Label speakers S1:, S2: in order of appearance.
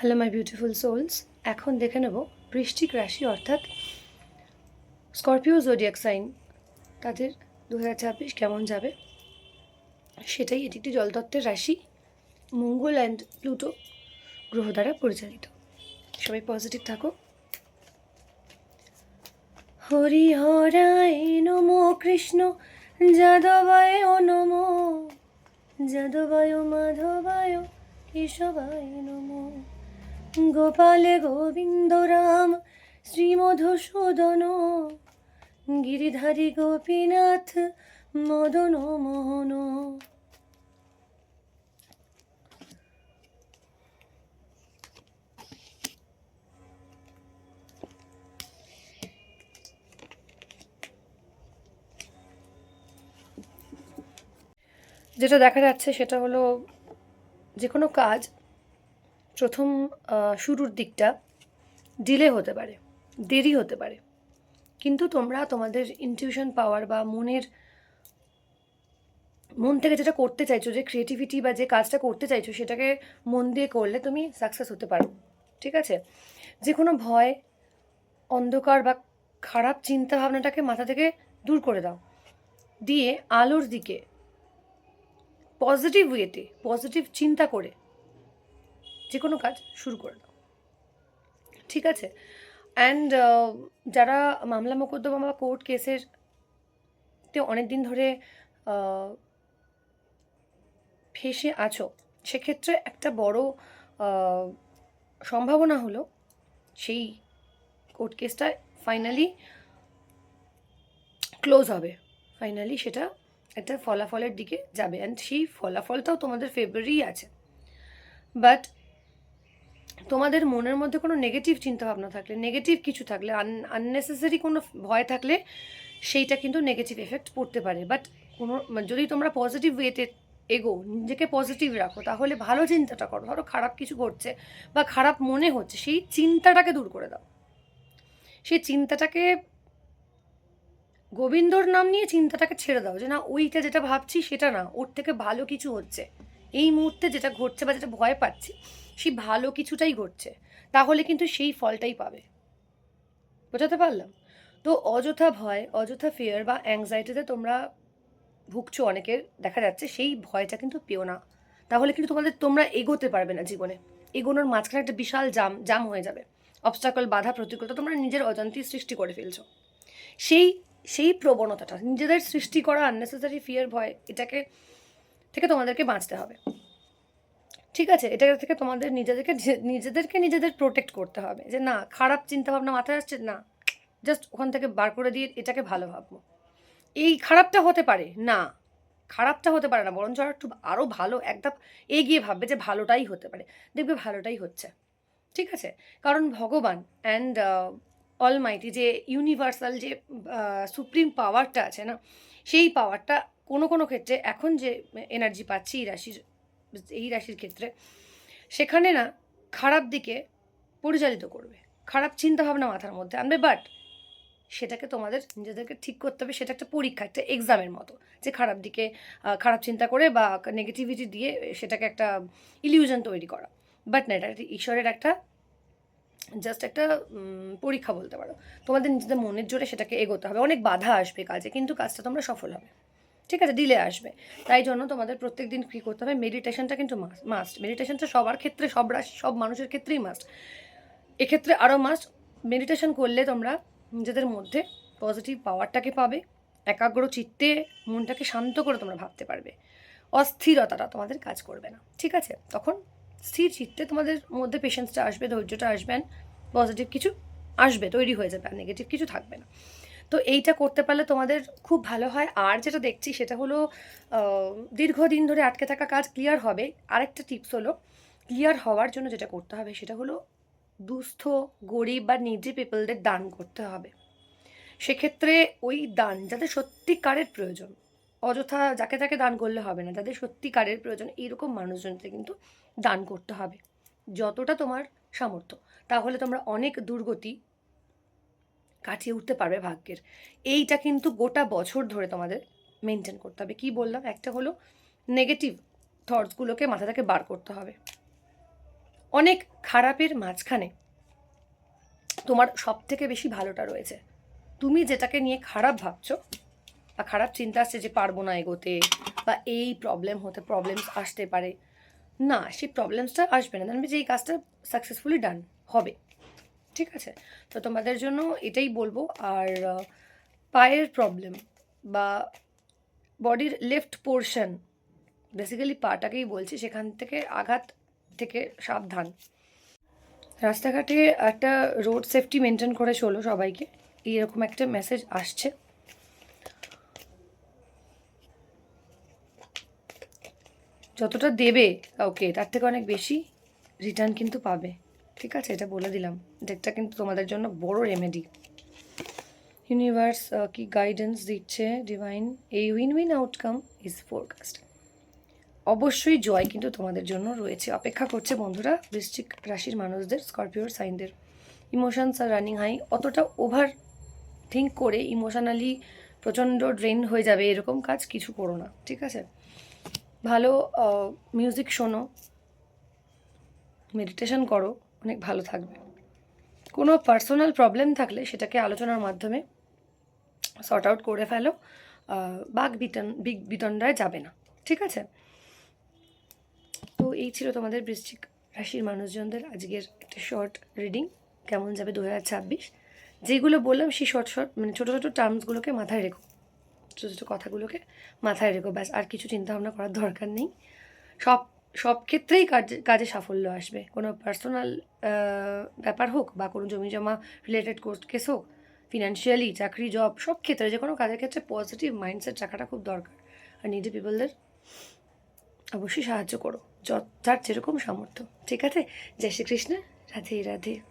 S1: Hello, my beautiful sols এখন দেখে নেব বৃষ্টিক রাশি অর্থাৎ স্করপিও জোডিয়াক সাইন তাদের দু হাজার ছাব্বিশ কেমন যাবে? সেটাই এটি একটি জলতত্ত্বের রাশি। মঙ্গল অ্যান্ড প্লুটো গ্রহ দ্বারা পরিচালিত। সবাই পজিটিভ থাকো। হরি হরায় নমো কৃষ্ণ, যাদবায় নমো। যাদবায় মাধবায় কেশবায় নমো। গোপালে গোবিন্দ রাম শ্রীমধুসূদন গিরিধারী গোপীনাথ, মদন মোহন। যেটা দেখা যাচ্ছে সেটা হলো যে কোনো কাজ প্রথম শুরুর দিকটা ডিলে হতে পারে, দেরি হতে পারে। কিন্তু তোমরা তোমাদের ইনটিউশন পাওয়ার বা মনের, মন থেকে যেটা করতে চাইছো, যে ক্রিয়েটিভিটি বা যে কাজটা করতে চাইছো, সেটাকে মন দিয়ে করলে তুমি সাকসেস হতে পারো, ঠিক আছে? যে কোনো ভয়, অন্ধকার বা খারাপ চিন্তা ভাবনাটাকে মাথা থেকে দূর করে দাও। দিয়ে আলোর দিকে পজিটিভ ওয়েতে পজিটিভ চিন্তা করে যে কোনো কাজ শুরু করে দাও। ঠিক আছে? অ্যান্ড যারা মামলা মোকদ্দমা বা কোর্ট কেসের তে অনেক দিন ধরে আহ, ফেসে আছো সেক্ষেত্রে একটা বড় সম্ভাবনা হলো সেই কোর্ট কেসটা ফাইনালি ক্লোজ হবে। ফাইনালি সেটা একটা ফলাফলের দিকে যাবে। অ্যান্ড সেই ফলাফলটাও তোমাদের ফেব্রুয়ারি আছে। বাট তোমাদের মনের মধ্যে কোনো নেগেটিভ চিন্তাভাবনা থাকলে নেগেটিভ কিছু থাকলে আননেসেসারি কোনো ভয় থাকলে, সেইটা কিন্তু নেগেটিভ এফেক্ট পড়তে পারে। বাট কোনো, যদি তোমরা পজিটিভ ওয়েতে এগো, নিজেকে পজিটিভ রাখো, তাহলে ভালো চিন্তাটা করো। ধরো খারাপ কিছু ঘটছে বা খারাপ মনে হচ্ছে, সেই চিন্তাটাকে দূর করে দাও। সেই চিন্তাটাকে গোবিন্দর নাম নিয়ে চিন্তাটাকে ছেড়ে দাও যে, না, ওইটা যেটা ভাবছি সেটা না, ওর থেকে ভালো কিছু হচ্ছে। এই মুহূর্তে যেটা ঘটছে বা যেটা ভয় পাচ্ছি, সেই ভালো কিছুটাই ঘটছে। তাহলে কিন্তু সেই ফলটাই পাবে। বোঝাতে পারলাম? তো অযথা ভয়, অযথা ফিয়ার বা অ্যাংজাইটিতে তোমরা ভুগছো অনেকের, দেখা যাচ্ছে সেই ভয়টা কিন্তু পেও না। তাহলে কিন্তু তোমাদের, তোমরা এগোতে পারবে না জীবনে। এগোনোর মাঝখানে একটা বিশাল জাম জাম হয়ে যাবে। অবস্টাকল বাধা, প্রতিকূলতা তোমরা নিজের অজান্তেই সৃষ্টি করে ফেলছো। সেই সেই প্রবণতাটা, নিজেদের সৃষ্টি করা আননেসেসারি ফিয়ার ভয়, এটাকে থেকে তোমাদেরকে বাঁচতে হবে। ঠিক আছে? এটা থেকে তোমাদের নিজেদেরকে নিজেদেরকে নিজেদের প্রোটেক্ট করতে হবে। যে না, খারাপ চিন্তাভাবনা মাথায় আসছে, না। জাস্ট ওখান থেকে বার করে দিয়ে এটাকে ভালো ভাববো। এই খারাপটা হতে পারে, না। খারাপটা হতে পারে না, বরঞ্চ একটু আরও ভালো একটা এগিয়ে ভাববে যে ভালোটাই হতে পারে। দেখবে ভালোটাই হচ্ছে। ঠিক আছে? কারণ ভগবান অ্যান্ড অলমাইটি যে ইউনিভার্সাল যে সুপ্রিম পাওয়ারটা আছে না, সেই পাওয়ারটা কোনো কোনো ক্ষেত্রে এখন যে এনার্জি পাচ্ছি এই রাশির এই রাশির ক্ষেত্রে, সেখানে না খারাপ দিকে পরিচালিত করবে। খারাপ চিন্তাভাবনা মাথার মধ্যে আনবে বাট সেটাকে তোমাদের নিজেদেরকে ঠিক করতে হবে, সেটা একটা পরীক্ষা, একটা এক্সামের মতো। যে খারাপ দিকে খারাপ চিন্তা করে বা নেগেটিভিটি দিয়ে সেটাকে একটা ইলিউশন তৈরি করা। বাট না, এটা ঈশ্বরের একটা জাস্ট একটা পরীক্ষা বলতে পারো। তোমাদের নিজেদের মনের জোরে সেটাকে এগোতে হবে। অনেক বাধা আসবে কাজে, কিন্তু কাজটা তোমরা সফল হবে। ঠিক আছে ডিলে আসবে। তাই জন্য তোমাদের প্রত্যেক দিন কী করতে হবে মেডিটেশনটা কিন্তু মাস্ট মেডিটেশনটা সবার ক্ষেত্রে, সব রাশি, সব মানুষের ক্ষেত্রেই মাস্ট এক্ষেত্রে আরও মাস্ট মেডিটেশন করলে তোমরা নিজেদের মধ্যে পজিটিভ পাওয়ারটাকে পাবে, একাগ্র চিত্তে মনটাকে শান্ত করে তোমরা ভাবতে পারবে। অস্থিরতাটা তোমাদের কাজ করবে না, ঠিক আছে? তখন স্থির চিত্তে তোমাদের মধ্যে পেশেন্সটা আসবে, ধৈর্যটা আসবেন পজিটিভ কিছু আসবে, তৈরি হয়ে যাবে, আর নেগেটিভ কিছু থাকবে না। তো এইটা করতে পারলে তোমাদের খুব ভালো হয়। আর যেটা দেখছি সেটা হলো দীর্ঘদিন ধরে আটকে থাকা কাজ ক্লিয়ার হবে। আরেকটা টিপস হলো ক্লিয়ার হওয়ার জন্য যেটা করতে হবে সেটা হলো, দুস্থ, গরিব বা নিডি পিপলদের দান করতে হবে। সেক্ষেত্রে ওই দান যাদের সত্যিকারের প্রয়োজন, অযথা যাকে তাকে দান করলে হবে না, যাদের সত্যিকারের প্রয়োজন, এইরকম মানুষজনকে কিন্তু দান করতে হবে। যতটা তোমার সামর্থ্য, তাহলে তোমরা অনেক দুর্গতি কাটিয়ে উঠতে পারবে ভাগ্যের। এইটা কিন্তু গোটা বছর ধরে তোমাদের মেনটেন করতে হবে। কি বললাম? একটা হলো নেগেটিভ থটসগুলোকে মাথা থেকে বার করতে হবে। অনেক খারাপের মাঝখানে তোমার সব থেকে বেশি ভালোটা রয়েছে। তুমি যেটাকে নিয়ে খারাপ ভাবছ বা খারাপ চিন্তা আসছে যে পারব না এগোতে বা এই প্রবলেম হতে প্রবলেমস আসতে পারে, না, সেই প্রবলেমসটা আসবে না। জানবে যে এই কাজটা সাকসেসফুলি ডান হবে। ঠিক আছে? তো তোমাদের জন্য এটাই বলব। আর পায়ের প্রবলেম বা বডির লেফট পোর্শন বেসিক্যালি পাটাকেই বলছি, সেখান থেকে আঘাত থেকে সাবধান। রাস্তাঘাটে একটা রোড সেফটি মেনটেন করে চলো সবাইকে। এইরকম একটা মেসেজ আসছে। যতটা দেবে ওকে তার থেকে অনেক বেশি রিটার্ন কিন্তু পাবে। ঠিক আছে, এটা বলে দিলাম। ডেকটা কিন্তু তোমাদের জন্য বড় রেমেডি ইউনিভার্স কি গাইডেন্স দিচ্ছে ডিভাইন এই win win outcome is forecast অবশ্যই জয় কিন্তু তোমাদের জন্য রয়েছে। অপেক্ষা করছে বন্ধুরা বৃশ্চিক রাশির মানুষদের স্করপিওর সাইনদের ইমোশনস আর রানিং হাই অতটা ওভার থিঙ্ক করে ইমোশনালি প্রচণ্ড ড্রেন হয়ে যাবে এরকম কাজ কিছু করো না, ঠিক আছে? ভালো মিউজিক শোনো। মেডিটেশন করো। অনেক ভালো থাকবে। কোনো পার্সোনাল প্রবলেম থাকলে সেটাকে আলোচনার মাধ্যমে সর্ট আউট করে ফেলো বাঘ বিতন, বিগ বিতণ্ডায় যাবে না, ঠিক আছে? তো এই ছিল তোমাদের বৃশ্চিক রাশির মানুষজনদের আজকের একটা শর্ট রিডিং কেমন যাবে দু হাজার ছাব্বিশ? যেগুলো বললাম সেই শর্ট শর্ট মানে ছোটো ছোটো টার্মসগুলোকে মাথায় রেখো, ছোটো ছোটো কথাগুলোকে মাথায় রেখো, ব্যাস, আর কিছু চিন্তা ভাবনা করার দরকার নেই। সব সব ক্ষেত্রেই কাজে কাজে সাফল্য আসবে। কোনো পার্সোনাল ব্যাপার হোক বা কোনো জমি জমা রিলেটেড কোর্স কেস হোক ফিনান্সিয়ালি চাকরি জব সব ক্ষেত্রে যে কোনো কাজের ক্ষেত্রে পজিটিভ মাইন্ডসেট রাখাটা খুব দরকার। আর নিজে পিপলদের অবশ্যই সাহায্য করো যার যেরকম সামর্থ্য। ঠিক আছে? জয় শ্রীকৃষ্ণ। রাধে রাধে।